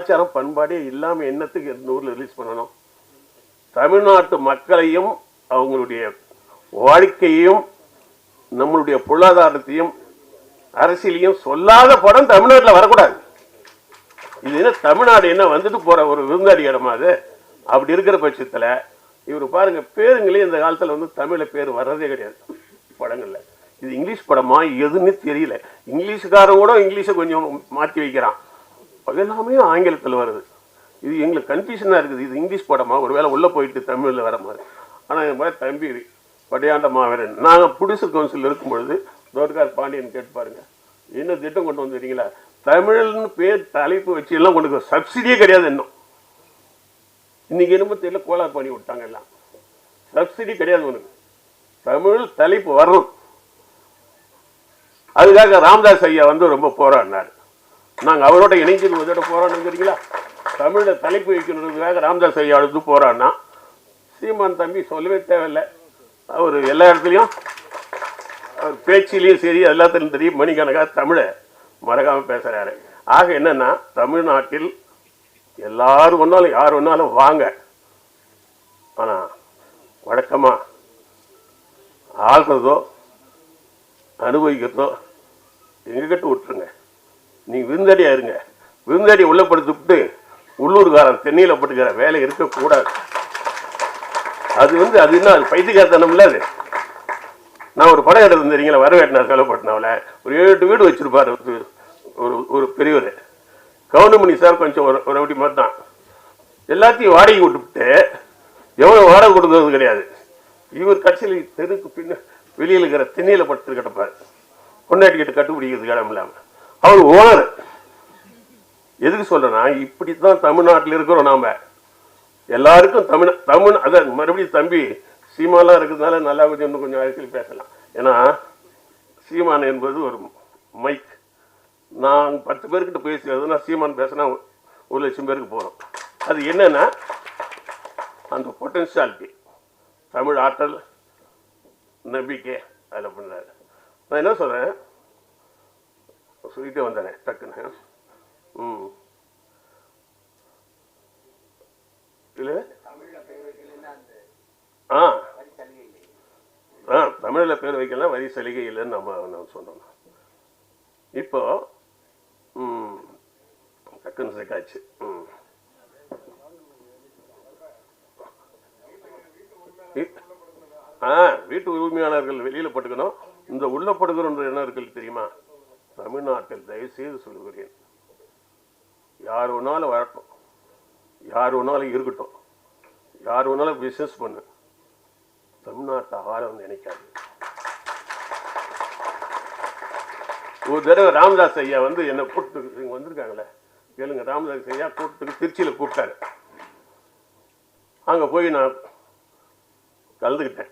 கலாச்சாரம் பண்பாடே இல்லாமல் என்னத்துக்கு இந்த ஊரில் ரிலீஸ் பண்ணணும்? தமிழ்நாட்டு மக்களையும் அவங்களுடைய வாழ்க்கையையும் நம்மளுடைய பொருளாதாரத்தையும் அரசியலையும் சொல்லாத படம் தமிழ்நாட்டில் வரக்கூடாது. இது என்ன தமிழ்நாடு என்ன வந்துட்டு போற ஒரு விருந்தாடி இடமா அது? அப்படி இருக்கிற பட்சத்தில் இவர் பாருங்க பேருங்களே இந்த காலத்தில் வந்து தமிழில் பேர் வர்றதே கிடையாது. படங்கள்ல. இது இங்கிலீஷ் படமா எதுன்னு தெரியல. இங்கிலீஷுக்காரன் கூட இங்கிலீஷை கொஞ்சம் மாற்றி வைக்கிறான். எல்லாமே ஆங்கிலத்தில் வருது. இது எங்களுக்கு கன்ஃபியூஷனாக இருக்குது. இது இங்கிலீஷ் படமா? ஒரு வேளை உள்ளே போயிட்டு தமிழில் வர மாதிரி. ஆனால் என் மாதிரி தம்பி படையாண்ட மாவீரன். நாங்கள் புடிசர் கவுன்சில் இருக்கும் பொழுது தோட்கார் பாண்டியன் கேட்டு பாருங்க. என்ன திட்டம் கொண்டு வந்துட்டீங்களா தமிழ்னு பேர் தலைப்பு வச்சு எல்லாம் கொண்டு சப்சிடியே கிடையாது இன்னும். இன்னைக்கு என்னமோ தெரியல கோளாறு பண்ணி விட்டாங்க எல்லாம். சப்சிடி கிடையாது உனக்கு. தமிழ் தலைப்பு வரணும். அதுக்காக ராமதாஸ் ஐயா வந்து ரொம்ப போராடினார். நாங்கள் அவரோட இணைஞ்சு இதோட போராடுங்கிறீங்களா தமிழில் தலைப்பு வைக்கணுன்றதுக்காக ராமதாஸ் ஐயா எடுத்து போகிறான்னா சீமான் தம்பி சொல்லவே தேவையில்லை. அவர் எல்லா இடத்துலையும் அவர் பேச்சிலையும் சரி எல்லாத்துலையும் தெரியும் மணிக்கணக்காக தமிழை மறக்காமல் பேசுகிறாரு ஆக என்னென்னா தமிழ்நாட்டில் எல்லாரும் ஒன்றாலும் யார் ஒன்றாலும் வாங்க. ஆனால் வழக்கமாக ஆள்றதோ அனுபவிக்கிறதோ எங்ககிட்ட விட்டுருங்க. நீ விருந்தடியா இருங்க. விருந்தடி உள்ள உள்ளூர்காரன் தென்னையில் பட்டுக்கிற வேலை இருக்கக்கூடாது. அது வந்து அது என்ன அது பைத்தியக்காரத்தனம்ல அது. நான் ஒரு படம் எடுத்து தெரியுங்களா வரவேட்டினார் செலவுப்பட்டினாவில் ஒரு ஏழு எட்டு வீடு வச்சிருப்பார் ஒரு ஒரு ஒரு பெரியவர். கவுண்டமணி சார் கொஞ்சம் ஒரு ஒரு அப்படி மாதிரி தான். எல்லாத்தையும் வாடகை விட்டுவிட்டு எவ்வளோ வாடகை கொடுக்கறது கிடையாது. இவர் கட்சியில் தெருக்கு பின்ன வெளியில் இருக்கிற திண்ணியில் படுத்து கிடப்பார். பொண்டாட்டிக்கிட்ட கட்டுப்பிடிக்கிறதுக்கு இடம் அவர் ஓனர். எதுக்கு சொல்றேன்னா இப்படி தான் தமிழ்நாட்டில் இருக்கிறோம் நாம. எல்லாருக்கும் தமிழ் தமிழ் அதான் மறுபடியும் தம்பி சீமாலாம் இருக்கிறதுனால நல்லா கொஞ்சம் இன்னும் கொஞ்சம் அரசியல் பேசலாம். ஏன்னா சீமான் என்பது ஒரு மைக். நான் பத்து பேர்கிட்ட பேசுறதுனா சீமான் பேசினா ஒரு லட்சம் பேருக்கு போகிறோம் அது என்னன்னா அந்த பொட்டன்ஷியாலிட்டி தமிழ் ஆற்றல் நம்பிக்கை அதில் பண்ணுறாரு நான் என்ன சொல்கிறேன் சொல்லிட்டே வந்தேனே டக்குன்னு ம் இல்லை ஆ ஆ தமிழில் பேர் வைக்கலாம் வரி சலுகை இல்லைன்னு நம்ம நான் சொன்னோம் இப்போ டக்குன்னு செக்காச்சு ம் ஆ வீட்டு உரிமையாளர்கள் வெளியில் பட்டுக்கணும். இந்த உள்ள படுகிறோன்ற என்ன இருக்கு தெரியுமா? தமிழ்நாட்டில் தயவுசெய்து சொல்கிறேன் யார் வேணாலும் வரட்டும். யார் வேணாலும் இருக்கட்டும். யார் வேணாலும் பிஸ்னஸ் பண்ணு. தமிழ்நாட்டை ஆழம் நினைக்காது ஒரு தடவை ராமதாஸ் ஐயா வந்து என்னை கூப்பிட்டு இங்கே வந்திருக்காங்களே கேளுங்க ராமதாஸ் ஐயா கூப்பிட்டு திருச்சியில் கூப்பிட்டாரு. அங்கே போய் நான் கலந்துக்கிட்டேன்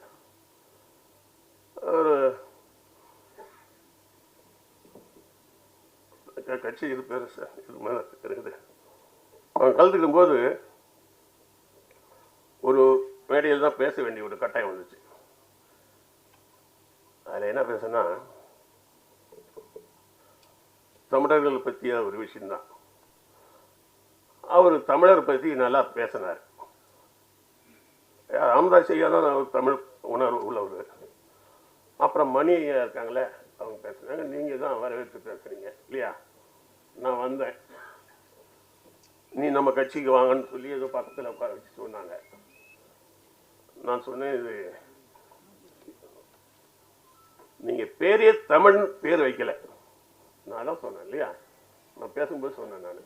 ஒரு க- கட்சி இது பேர் சார். இது மேலே இருக்குது அவன் கலந்துக்கும் போது ஒரு மேடையில் தான் பேச வேண்டிய ஒரு கட்டாயம் வந்துச்சு. அதில் என்ன பேசுனா தமிழர்கள் பற்றிய ஒரு விஷயந்தான் அவர் தமிழர் பற்றி நல்லா பேசினார். ராமதாஸ் ஐயா தான் அவர் தமிழ் உணர்வு உள்ளவர். அப்புறம் மணி இருக்காங்களே அவங்க பேசுனாங்க நீங்கள் தான் வரவேற்று பேசுறீங்க இல்லையா? நான் வந்தேன். நீ நம்ம கட்சிக்கு வாங்கன்னு சொல்லி ஏதோ பக்கத்தில் உட்கார வச்சு சொன்னாங்க. நான் சொன்னேன் இது நீங்கள் பேரே தமிழ் பேர் வைக்கல. நான் தான் சொன்னேன் இல்லையா? நான் பேசும்போது சொன்னேன் நான்.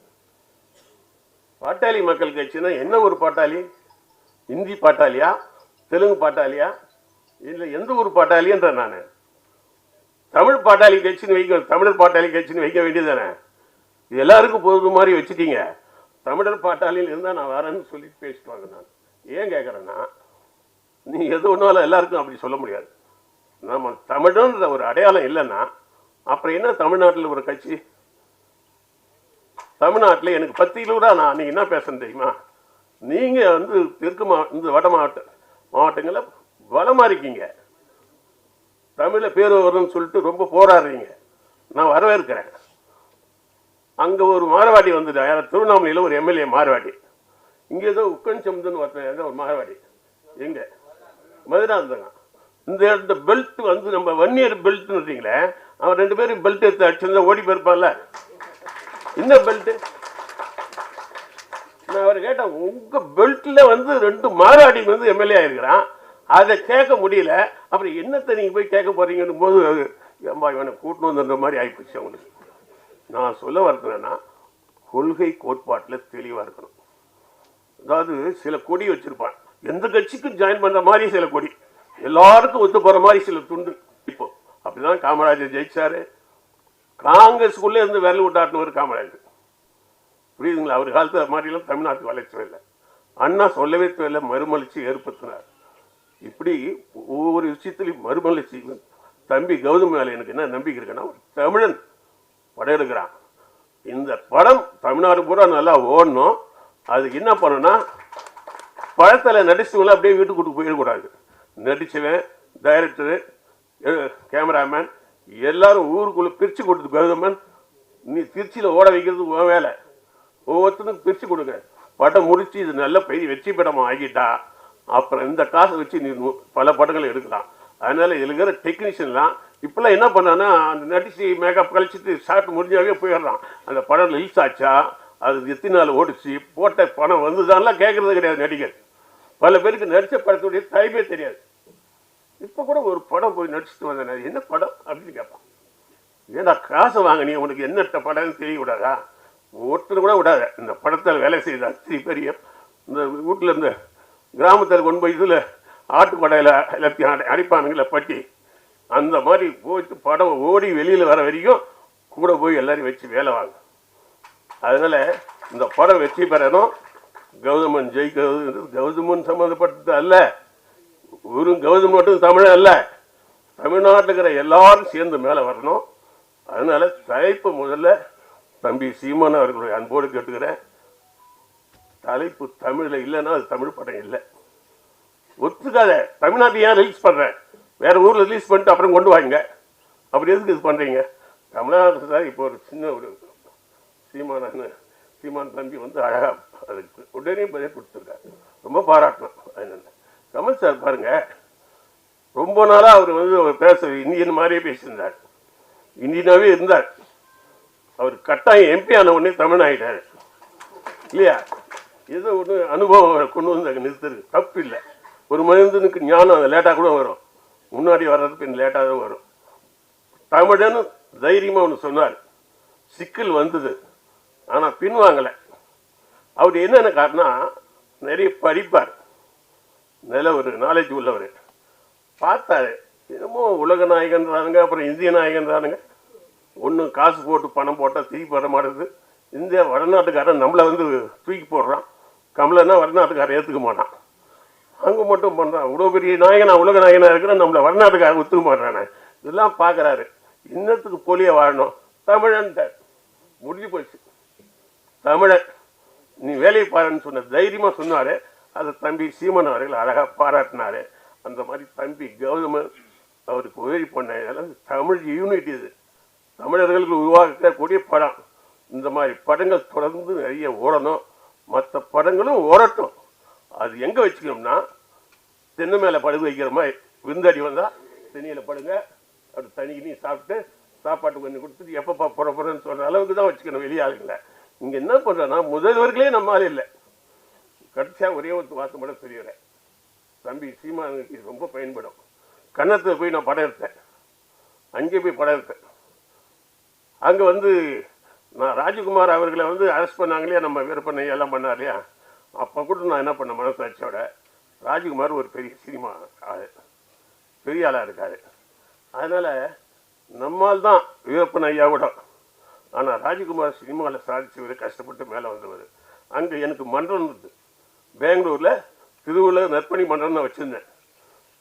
பாட்டாளி மக்கள் கட்சினா என்ன ஒரு பாட்டாளி? இந்தி பாட்டாளியா? தெலுங்கு பாட்டாளியா? இல்லை எந்த ஊர் பாட்டாளின்ற நான்? தமிழ் பாட்டாளி கட்சின்னு வைக்க தமிழர் பாட்டாளி கட்சின்னு வைக்க வேண்டியதானே இது எல்லாருக்கும் பொது மாதிரி வச்சுட்டீங்க. தமிழர் பாட்டாளியில் இருந்தால் நான் வரேன்னு சொல்லி பேசிட்டு வாங்க நான். ஏன் கேட்குறேன்னா நீ எது ஒன்றாலும் எல்லாருக்கும் அப்படி சொல்ல முடியாது. நம்ம தமிழன்ற ஒரு அடையாளம் இல்லைன்னா அப்புறம் என்ன தமிழ்நாட்டில் ஒரு கட்சி? தமிழ்நாட்டில் எனக்கு பத்து நான் அன்றைக்கி என்ன பேசுறேன் தெரியுமா? நீங்கள் வந்து தெற்கு மா இந்த வட மாவட்ட மாவட்டங்களில் வளமாக இருக்கீங்க. தமிழில் பேர் வரும்னு சொல்லிட்டு ரொம்ப போராடுறீங்க. நான் வரவேற்கிறேன். அங்கே ஒரு மாரவாடி வந்துட்டு. யாரும் திருவண்ணாமலையில் ஒரு எம்எல்ஏ மாரவாடி. இங்கே ஏதோ உக்கன் சமுதன் ஒருத்தன் ஒரு மாரவாடி. எங்கே? மதுராந்தகம். இந்த இந்த பெல்ட் வந்து நம்ம வன்னியர் பெல்ட்னு வச்சிங்களே அவன் ரெண்டு பேரும் பெல்ட் எடுத்து அடிச்சிருந்தா ஓடி போயிருப்பான்ல. என்ன பெல்ட்டு நான் அவர் கேட்டேன் உங்கள் பெல்ட்டில் வந்து ரெண்டு மாராடி வந்து எம்எல்ஏ ஆயிருக்கிறான். அதை கேட்க முடியல. அப்புறம் என்னத்தை நீங்கள் போய் கேட்க போகிறீங்கன்னு போது ஏம்பா இவனை கூட்டணும் மாதிரி ஆகிப்போச்சு அவங்களுக்கு நான் சொல்ல வரதுனா கொள்கை கோட்பாட்டில் தெளிவாக இருக்கணும். அதாவது சில கொடி வச்சுருப்பான் எந்த கட்சிக்கும் ஜாயின் பண்ற மாதிரி சில கொடி. எல்லாருக்கும் ஒத்து போற மாதிரி சில துண்டு. இப்போ அப்படிதான் காமராஜர் ஜெயிச்சாரு. காங்கிரஸுக்குள்ளே இருந்து விரல் விட்டாட்டினவர் காமராஜர். புரியுதுங்களா? அவர் காலத்தில் அது மாதிரிலாம் தமிழ்நாட்டு வளர்ச்சவே இல்லை அண்ணா சொல்லவே தேவையில்லை மறுமலர்ச்சி ஏற்படுத்தினார். இப்படி ஒவ்வொரு விஷயத்துலையும் மறுமலர்ச்சி. தம்பி கௌதம் மேலே எனக்கு என்ன நம்பிக்கை இருக்குன்னா ஒரு தமிழன் படம் எடுக்கிறான் இந்த படம் தமிழ்நாடு பூரா நல்லா ஓடணும். அதுக்கு என்ன பண்ணணும்னா படத்தில் நடிச்சவங்கள அப்படியே வீட்டுக்கு போயிடக்கூடாது. நடிச்சவன் டைரக்டரு கேமராமேன் எல்லாரும் ஊருக்குள்ளே பிரித்து கொடுத்து கௌதமன் நீ திருச்சியில் ஓட வைக்கிறது உன் வேலை. ஒவ்வொருத்தருக்கும் பிரித்து கொடுங்க. படம் முடித்து இது நல்ல பெரிய வெற்றி படமாக ஆகிட்டா அப்புறம் இந்த காசை வச்சு நீ பல படங்களை எடுக்கலாம். அதனால இதில் இருக்கிற டெக்னீஷியன்லாம் இப்போல்லாம் என்ன பண்ணான்னா அந்த நடிச்சு மேக்கப் கழிச்சிட்டு ஷார்ட் முடிஞ்சாவே போயிடுறான். அந்த படம் ரிலீஸ் ஆச்சா? அது எத்தனை நாள் ஓடிச்சு. போட்ட பணம் வந்துதான்லாம் கேட்குறது கிடையாது நடிகர். பல பேருக்கு நடித்த படத்துடைய டைமே தெரியாது. இப்போ கூட ஒரு படம் போய் நடிச்சுட்டு வந்தேன். என்ன படம் அப்படின்னு கேட்பான். ஏன்னா காசை நீ உனக்கு என்னட்ட படம்னு தெரிய விடாதா ஒருத்தர் கூட விடாத. இந்த படத்தில் வேலை செய்த அத்தனை பெரிய இந்த வீட்டில் இந்த கிராமத்தில் கொண்டு போய் இதில் ஆட்டுக்கொடையில் எல்லாத்தையும் அடை அடிப்பானுங்களை பட்டி. அந்த மாதிரி போயிட்டு படம் ஓடி வெளியில் வர வரைக்கும் கூட போய் எல்லாரையும் வச்சு வேலை வாங்க. அதனால் இந்த படம் வெற்றி பெறணும். கௌதமன் ஜெயிக்கிறது கௌதமன் சம்மந்தப்பட்டது அல்ல. வெறும் கௌதம் மட்டும் தமிழ் அல்ல. தமிழ்நாட்டில் இருக்கிற எல்லாரும் சேர்ந்து மேலே வரணும். அதனால் தலைப்பு முதல்ல தம்பி சீமான் அவர்களுடைய அன்போடு கேட்டுக்கிறேன். தலைப்பு தமிழில் இல்லைன்னா அது தமிழ் படம் இல்லை. ஒத்துக்காத தமிழ்நாட்டை ஏன் ரிலீஸ் பண்ணுறேன் வேறு ஊரில் ரிலீஸ் பண்ணிட்டு அப்புறம் கொண்டு வாங்க. அப்படி எதுக்கு இது பண்ணுறீங்க தமிழ்நாடு சார் இப்போ ஒரு சின்ன ஒரு சீமான சீமான் தம்பி வந்து அழகாக அதுக்கு உடனே பதில் கொடுத்துருக்காரு. ரொம்ப பாராட்டணும் அதனால. கமல் சார் பாருங்கள் ரொம்ப நாளாக அவர் வந்து அவர் பேச இந்தியன் மாதிரியே பேசியிருந்தார். இந்தியனாகவே இருந்தார். அவர் கட்டாயம் எம்பி ஆன உடனே தமிழ் ஆகிட்டார் இல்லையா? ஏதோ ஒன்று அனுபவம் கொண்டு வந்து அங்கே நிறுத்துறது. தப்பு இல்லை. ஒரு மனிதனுக்கு ஞானம் அது லேட்டாக கூட வரும். முன்னாடி வர்றது பின் லேட்டாக தான் வரும். தமிழன் தைரியமாக ஒன்று சொன்னார். சிக்கல் வந்தது. ஆனால் பின்வாங்கலை அவர் என்னென்ன காரணம் நிறைய படிப்பார். நல்ல ஒரு நாலேஜ் உள்ளவர். பார்த்தாரு. என்னமோ உலக நாயகன்றானுங்க அப்புறம் இந்திய நாயகன்றானுங்க ஒன்றும் காசு போட்டு பணம் போட்டால் திருப்பி வர மாட்டேங்குது. இந்தியா வடநாட்டுக்காரன் நம்மளை வந்து தூக்கி போடுறான். கமலன்னா வடநாட்டுக்காரன் ஏற்றுக்க மாட்டான். அங்கே மட்டும் பண்ணுறான் இவ்வளோ பெரிய நாயகனாக உலக நாயகனாக இருக்கிற நம்மளை வடநாட்டுக்காரன் ஒத்துக்க மாட்டானே இதெல்லாம் பார்க்குறாரு இன்னத்துக்கு போலியே வாழணும். தமிழன்ட்டார் முடிஞ்சு போச்சு. தமிழன் நீ வேலையை பாருன்னு சொன்ன தைரியமாக சொன்னார். அதை தம்பி சீமன் அவர்கள் அழகாக பாராட்டினாரு. அந்த மாதிரி தம்பி கௌதம அவருக்கு உதவி பண்ண இதெல்லாம் தமிழ் யூனிட் இது. தமிழர்களுக்கு உருவாக்கக்கூடிய படம். இந்த மாதிரி படங்கள் தொடர்ந்து நிறைய ஓடணும். மற்ற படங்களும் ஓடட்டும். அது எங்கே வச்சுக்கணும்னா தென்னை மேலே படுகு வைக்கிற மாதிரி விருந்தாடி வந்தால் தென்னையில் படுங்க அப்படி தனி சாப்பிட்டு சாப்பாட்டு கொஞ்சம் கொடுத்துட்டு எப்பப்பா புற சொல்கிற அளவுக்கு தான் வச்சுக்கணும் வெளியே ஆளுங்களை. இங்கே என்ன பண்ணுறேன்னா முதல்வர்களே நம்மளால இல்லை. கடைசியாக ஒரே ஒரு வாசம் மட்டும் தெரியறேன் தம்பி சீமானுக்கு இது ரொம்ப பயன்படும். கன்னத்தில் போய் நான் படம் எடுத்தேன். அங்கே போய் படம் எடுத்தேன். அங்கே வந்து நான் ராஜகுமார் அவர்களை வந்து அரெஸ்ட் பண்ணாங்க இல்லையா? நம்ம விற்பனை எல்லாம் பண்ணார் இல்லையா? அப்போ கூட நான் என்ன பண்ண மனசாட்சியோட? ராஜ்குமார் ஒரு பெரிய சினிமா ஆள். பெரிய ஆளாக இருக்கார். அதனால் நம்மால் தான் வீரப்பன் ஐயா கூட. ஆனால் ராஜ்குமார் சினிமாவில் சாதிச்சவர் கஷ்டப்பட்டு மேலே வந்தவர். அங்கே எனக்கு மன்றம் இருந்தது. பெங்களூரில் திருவள்ளுவர் நற்பணி மன்றம் நான் வச்சுருந்தேன்.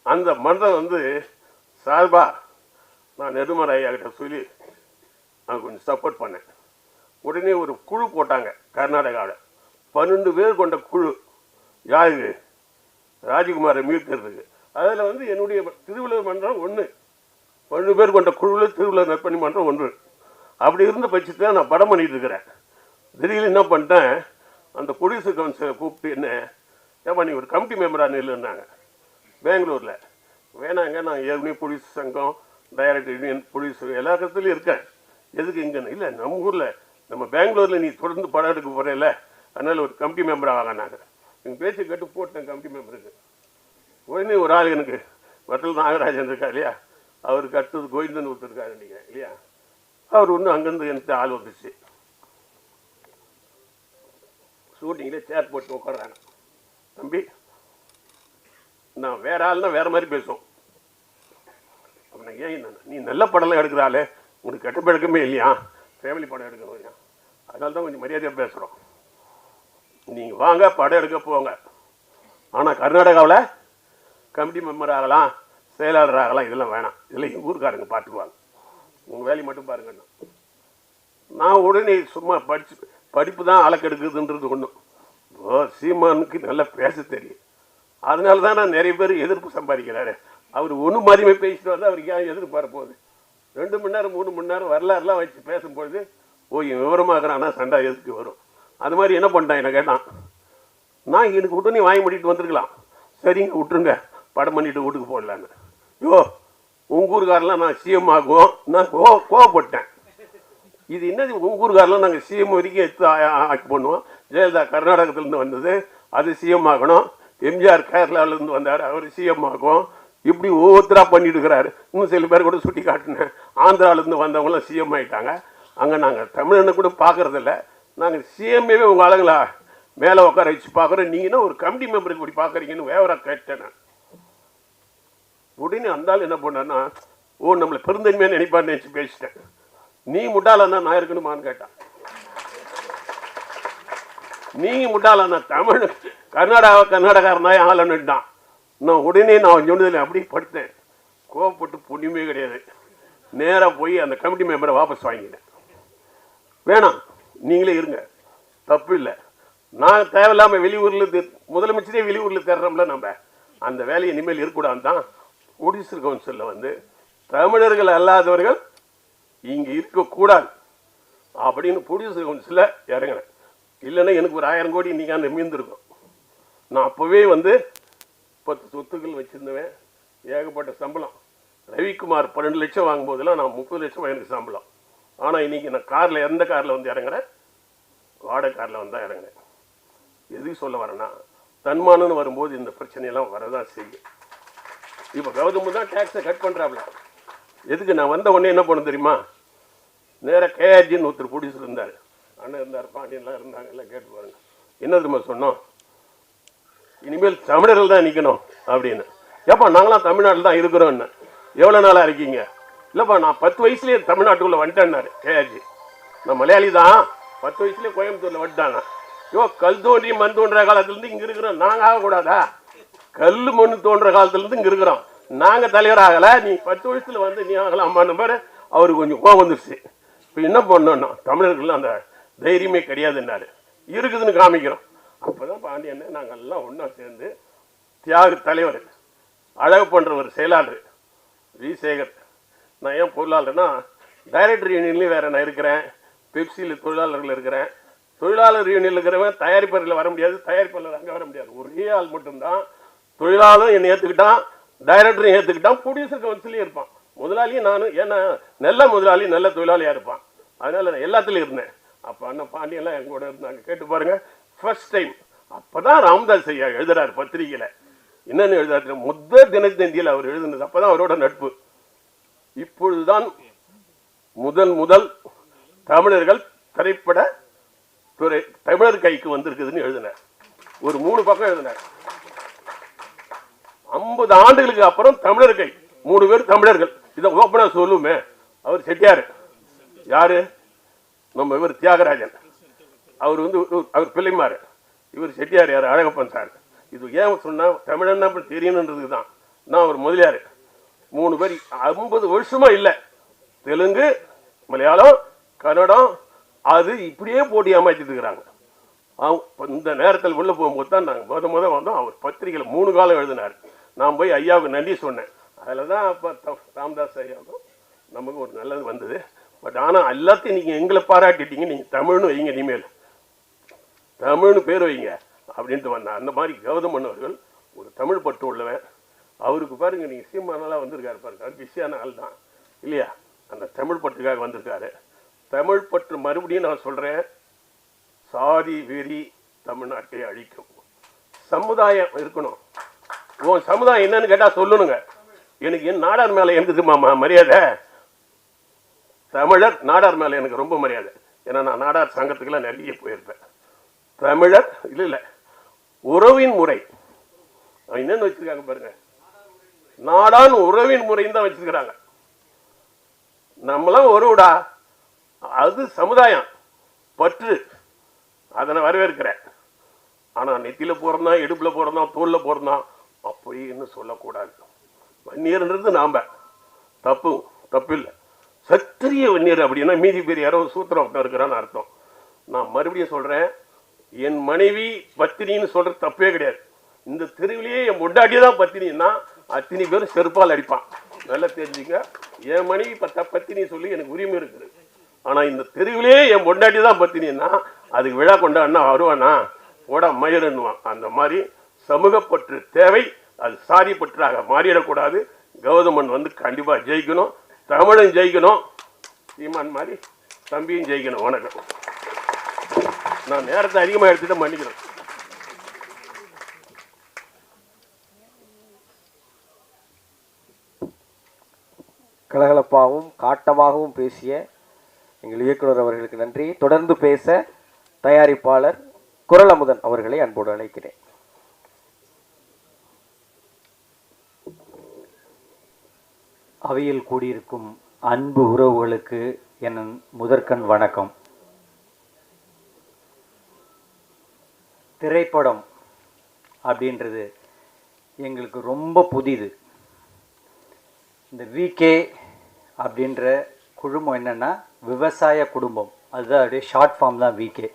அந்த மன்றம் வந்து சார்பா நான் நெடுமலை ஐயா கிட்ட சொல்லி நான் கொஞ்சம் சப்போர்ட் பண்ணேன். உடனே ஒரு குழு போட்டாங்க கர்நாடகாவில். பன்னெண்டு பேர் கொண்ட குழு. யாரு ராஜகுமாரை மீட்கிறதுக்கு. அதில் வந்து என்னுடைய திருவிழா மன்றம் ஒன்று பன்னெண்டு பேர் கொண்ட குழுவில் திருவிழா நற்பணி மன்றம் ஒன்று. அப்படி இருந்த பட்சத்தில் நான் படம் பண்ணிகிட்டு இருக்கிறேன். திடீர்னு என்ன பண்ணிட்டேன்? அந்த ப்ரொடியூசர் கவுன்சிலை கூப்பிட்டு என்ன ஏப்பா நீ ஒரு கமிட்டி மெம்பராக நில்லுன்னாங்க. பெங்களூரில். வேணாங்க நான் ஏற்கனவே ப்ரொடியூசர் சங்கம் டைரக்டர் யூனியன் ப்ரொடியூசர் எல்லா இடத்துலையும் இருக்கேன். எதுக்கு இங்கே இல்லை நம்ம ஊரில். நம்ம பெங்களூரில் நீ தொடர்ந்து படம் எடுக்க போகிறேல்ல அதனால் ஒரு கமிட்டி மெம்பர் ஆகினாங்க. எங்கள் பேச்சு கேட்டு போட்டேன் கமிட்டி மெம்பருக்கு உடனே ஒரு ஆள் எனக்கு வட்டல் நாகராஜன் இருக்கா இல்லையா? அவருக்கு அடுத்தது கோவிந்தன் ஒருத்தருக்காரு நினைக்கிறேன் இல்லையா? அவர் ஒன்று அங்கேருந்து எனக்கு ஆள் வந்துச்சு. ஷூட்டிங்கில் சேர் போட்டு உட்காடுறாங்க தம்பி நான் வேற ஆள்னா வேற மாதிரி பேசுவோம். அப்ப நான் ஏன் என்ன- நீ நல்ல படம்லாம் எடுக்கிற ஆளு. உனக்கு கெட்ட பழக்கமே இல்லையா? ஃபேமிலி படம் எடுக்கணும் இல்லையா அதனால தான் கொஞ்சம் மரியாதையாக பேசுகிறோம் நீங்கள் வாங்க படம் எடுக்க போங்க. ஆனால் கர்நாடகாவில் கமிட்டி மெம்பர் ஆகலாம் செயலாளர் ஆகலாம் இதெல்லாம் வேணாம். இதெல்லாம் எங்கள் ஊருக்காரங்க பார்த்துக்குவாங்க உங்கள் வேலையை மட்டும் பாருங்கண்ணா நான் உடனே சும்மா படிச்சு படிப்பு தான் அளக்கெடுக்குதுன்றது ஒன்றும் ஓ சீமானுக்கு நல்லா பேச தெரியும். அதனால தான் நான் நிறைய பேர் எதிர்ப்பு சம்பாதிக்கிறாரு. அவர் ஒன்று மாதிரியுமே பேசிட்டு வந்தால் அவருக்கு ஏன் எதிர்ப்பு போகுது? ரெண்டு மணி நேரம் மூணு மணி நேரம் வரலாறுலாம் வச்சு பேசும்பொழுது ஓ இவன் விவரமாகறான்னா சண்டை எதுக்கு வரும்? அது மாதிரி என்ன பண்ணிட்டான் என்ன கேட்டான்? நான் எனக்கு உடனே வாங்கி முடிட்டு வந்திருக்கலாம். சரிங்க விட்டுருங்க. படம் பண்ணிட்டு வீட்டுக்கு போடலான்னு யோ உங்கள் ஊருக்காரெல்லாம் நான் சிஎம் ஆகுவோம் நான் கோ கோவப்பட்டேன். இது என்னது? உங்க நாங்கள் சிஎம் வரைக்கும் எடுத்து ஆக்கி பண்ணுவோம் ஜெயலலிதா கர்நாடகத்துலேருந்து வந்தது. அது சிஎம் ஆகணும். எம்ஜிஆர் கேரளாவிலேருந்து வந்தார். அவர் சிஎம் ஆகும். இப்படி ஒவ்வொருத்தராக பண்ணிட்டு இருக்கிறாரு இன்னும் சில பேர் கூட சுட்டி காட்டினேன் ஆந்திராவிலேருந்து வந்தவங்களாம் சிஎம் ஆயிட்டாங்க. அங்கே நாங்கள் தமிழனை கூட பார்க்கறதில்ல. நாங்கள் சிஎம்ஏவே உங்கள் ஆளுங்களா? மேலே உட்கார வச்சு பார்க்குறோம். நீங்கள் ஒரு கமிட்டி மெம்பருக்கு இப்படி பார்க்குறீங்கன்னு வேவராக கேட்டேன் உடனே அந்த ஆள் என்ன பண்ணான்னா ஓ நம்மளை பெருந்தன்மையாக நினைப்பான்னு நினச்சி பேசிட்டேன். நீ முட்டாளன்னா நான் இருக்கணுமான்னு கேட்டான். நீங்க முட்டாளன்னா தமிழ் கர்நாடகா கர்நாடகாரனா ஆளுன்னுட்டான் நான் உடனே நான் சொன்னதில் அப்படியே படுத்தேன். கோவப்பட்டு புண்ணியமே கிடையாது. நேராக போய் அந்த கமிட்டி மெம்பரை வாபஸ் வாங்கிட்டேன். வேணாம். நீங்களே இருங்க. தப்பு இல்லை. நான் தேவையில்லாமல் வெளியூரில் முதலமைச்சரே வெளியூரில் தேடுறோம்ல நம்ம. அந்த வேலையை இனிமேல் இருக்கக்கூடாது தான் ப்ரொடியூசர் கவுன்சிலில் வந்து தமிழர்கள் அல்லாதவர்கள் இங்கே இருக்கக்கூடாது அப்படின்னு ப்ரொடியூசர் கவுன்சிலில் இறங்கினேன். இல்லைன்னா எனக்கு ஒரு ஆயிரம் கோடி இன்றைக்கி அந்த மீந்திருக்கும் நான் அப்போவே வந்து பத்து சொத்துக்கள் வச்சுருந்தவன் ஏகப்பட்ட சம்பளம். ரவிக்குமார் பன்னெண்டு லட்சம் வாங்கும்போதெல்லாம் நான் முப்பது லட்சம் எனக்கு சம்பளம். ஆனால் இன்றைக்கி நான் காரில் எந்த காரில் வந்து இறங்குறேன்? வாடகை காரில் வந்து தான் இறங்குறேன். எதுக்கு சொல்ல வரேன்னா தன்மானம்னு வரும்போது இந்த பிரச்சனையெல்லாம் வரதான் செய்யும். இப்போ கௌதம் தான் டேக்ஸை கட் பண்ணுறாப்ல எதுக்கு நான் வந்த உடனே என்ன பண்ண தெரியுமா? நேராக கேஆர்ஜின்னு ஒருத்தர் ப்ரொடியூசர் இருந்தார். அண்ணன் இருந்தார் பாண்டியன்லாம் இருந்தாங்க எல்லாம் கேட்டு பாருங்க. என்ன தெரியுமா சொன்னோம்? இனிமேல் தமிழர்கள் தான் நிற்கணும் அப்படின்னு. ஏப்பா நாங்களாம் தமிழ்நாட்டில் தான் இருக்கிறோம்னு. எவ்வளோ நாளாக இருக்கீங்க? இல்லைப்பா நான் பத்து வயசுலேயே தமிழ்நாட்டுக்குள்ளே வந்துட்டேன்னாரு கேஆர்ஜி. நான் மலையாளி தான் பத்து வயசுலேயே கோயம்புத்தூரில் வந்துட்டாங்க ஐயோ கல் தோன்றி மண் தோன்ற காலத்துலேருந்து இங்கே இருக்கிறோம். நாங்கள் ஆகக்கூடாதா? கல் மண் தோன்ற காலத்துலேருந்து இங்கே இருக்கிறோம். நாங்கள் தலைவர் ஆகலை நீ பத்து வயசில் வந்து நீ ஆகலாம் பாரு அவருக்கு கொஞ்சம் கோவம் வந்துருச்சு. இப்போ என்ன பண்ணோன்னா தமிழர்கள் அந்த தைரியமே கிடையாதுன்னாரு. இருக்குதுன்னு காமிக்கிறோம். அப்போ தான் பாண்டியன் நாங்கள் எல்லாம் ஒன்றா சேர்ந்து தியாக தலைவர் அழகு பண்ணுறவர் செயலாளர் வி. சேகர். நான் ஏன் பொருளாளர்னா டைரக்டர் யூனியன்லேயும் வேறு நான் இருக்கிறேன். பெப்சியில் தொழிலாளர்கள் இருக்கிறேன். தொழிலாளர் யூனியனில் இருக்கிறவன் தயாரிப்பாளர்கள் வர முடியாது தயாரிப்பாளர் அங்கே வர முடியாது. ஒரே ஆள் மட்டும்தான். தொழிலாளரும் என்னை ஏற்றுக்கிட்டான் டைரக்டரும் ஏற்றுக்கிட்டான் ப்ரொடியூசர் கவுன்சிலையும் இருப்பான். முதலாளியும் நானும் ஏன்னா நல்ல முதலாளி நல்ல தொழிலாளியாக இருப்பான். அதனால் நான் எல்லாத்துலேயும் இருந்தேன். அப்போ அண்ணன் பாண்டியெல்லாம் என் கூட இருந்தாங்க. கேட்டு பாருங்கள் ஃபர்ஸ்ட் டைம் அப்போ தான் ராம்தாஸ் ஐயா எழுதுறாரு பத்திரிகையில். என்னென்னு எழுதுறாரு முதல் தினத்தந்தியில் அவர் எழுதுனது. அப்போ தான் அவரோட நட்பு. இப்பொழுதுதான் முதல் முதல் தமிழர்கள் திரைப்பட துறை தமிழர் கைக்கு வந்திருக்குதுன்னு எழுதினார். ஒரு மூணு பக்கம் எழுதினார். ஐம்பது ஆண்டுகளுக்கு அப்புறம் தமிழர் கை மூணு பேர் தமிழர்கள். இதை ஓப்பனா சொல்லுமே. அவர் செட்டியார். யாரு? நம்ம இவர் தியாகராஜன். அவர் வந்து அவர் பிள்ளைமாரு. இவர் செட்டியார் யார்? அழகப்பன் சார். இது ஏன் சொன்னா தமிழன் அப்படி தெரியணுன்றது தான் நான் அவர் முதலியார். மூணு பேர் ஐம்பது வருஷமா இல்லை. தெலுங்கு மலையாளம் கன்னடம் அது இப்படியே போட்டி ஏமாற்றிட்டு இருக்கிறாங்க. அவங்க இந்த நேரத்தில் உள்ள போகும்போது தான் நாங்கள் முத முத வந்தோம். அவர் பத்திரிகையில் மூணு காலம் எழுதினார். நான் போய் ஐயாவுக்கு நன்றி சொன்னேன். அதில் தான் அப்போ ராமதாஸ் ஐயாவுக்கும் நமக்கு ஒரு நல்லது வந்தது. பட் ஆனால் எல்லாத்தையும் நீங்கள் எங்களை பாராட்டிட்டீங்க. நீங்கள் தமிழ்னு வைங்க இனிமேல். தமிழ்னு பேர் வைங்க. அப்படின்ட்டு வந்தேன். அந்த மாதிரி கௌதமன் அவர்கள் ஒரு தமிழ் பற்று உள்ளவன். அவருக்கு பாருங்க நீங்கள் சீமானெல்லாம் வந்திருக்காரு பாருங்க. அவர் பிஸியான ஆள் தான். இல்லையா? அந்த தமிழ் பற்றுக்காக வந்திருக்காரு. தமிழ் பற்று மறுபடியும் நான் சொல்கிறேன் சாதி வெறி தமிழ்நாட்டை அழிக்கும். சமுதாயம் இருக்கணும். உன் சமுதாயம் என்னன்னு கேட்டால் சொல்லணுங்க. எனக்கு என் நாடார் மேலே எந்தது மாமா மரியாதை? தமிழர் நாடார் மேலே எனக்கு ரொம்ப மரியாதை. ஏன்னா நான் நாடார் சங்கத்துக்கெல்லாம் நிறைய போயிருப்பேன். தமிழர் இல்லை இல்லை. உறவின் முறை. என்னென்னு என்னன்னு பாருங்கள் பாருங்க. நாடான் உறவின் முறைன்னு தான் வச்சிருக்கிறாங்க. நம்மளாம் உறவுடா அது சமுதாயம் பற்று அதை நான் வரவேற்கிறேன். ஆனால் நெத்தியில் பிறந்தான் இடுப்பில் பிறந்தான் தோளில் பிறந்தான் அப்படின்னு சொல்லக்கூடாது. வன்னியர்ன்றது நாம். தப்பு தப்பு இல்லை சத்திரிய வன்னியர் அப்படின்னா மீதி பேர் யாரோ சூத்திரம் இருக்கிறான்னு அர்த்தம். நான் மறுபடியும் சொல்கிறேன் என் மனைவி பத்தினின்னு சொல்கிறது தப்பே கிடையாது. இந்த தெருவிலேயே என் முட்டாட்டி தான் பத்தினின்னா அத்தனை பேரும் செருப்பால் அடிப்பான். நல்லா தெரிஞ்சுங்க என் மனைவி பத்த பத்தினி சொல்லி எனக்கு உரிமை இருக்குது. ஆனால் இந்த தெருவிலே என் பொண்டாட்டி தான் பத்தினின்னா அதுக்கு விழா கொண்டாடினா வருவானா? போடா மயிரன்னுவான் அந்த மாதிரி சமூகப்பற்று தேவை. அது சாதி பற்றாக மாறிடக்கூடாது. கௌதமன் வந்து கண்டிப்பாக ஜெயிக்கணும். தமிழன் ஜெயிக்கணும். சீமான் மாதிரி தம்பியும் ஜெயிக்கணும். வணக்கம். நான் நேரத்தை அதிகமாக எடுத்துகிட்டு மன்னிக்கிறேன். கலகலப்பாகவும் காட்டமாகவும் பேசிய எங்கள் இயக்குனர் அவர்களுக்கு நன்றி. தொடர்ந்து பேச தயாரிப்பாளர் குரல் அமுதன் அவர்களை அன்போடு அழைக்கிறேன். அவையில் கூடியிருக்கும் அன்பு உறவுகளுக்கு என் முதற்கண் வணக்கம். திரைப்படம் அப்படின்றது எங்களுக்கு ரொம்ப புதிது. இந்த விகே அப்படின்ற குழுமம் என்னென்னா விவசாய குடும்பம். அதுதான் அப்படியே ஷார்ட் ஃபார்ம் தான் விகே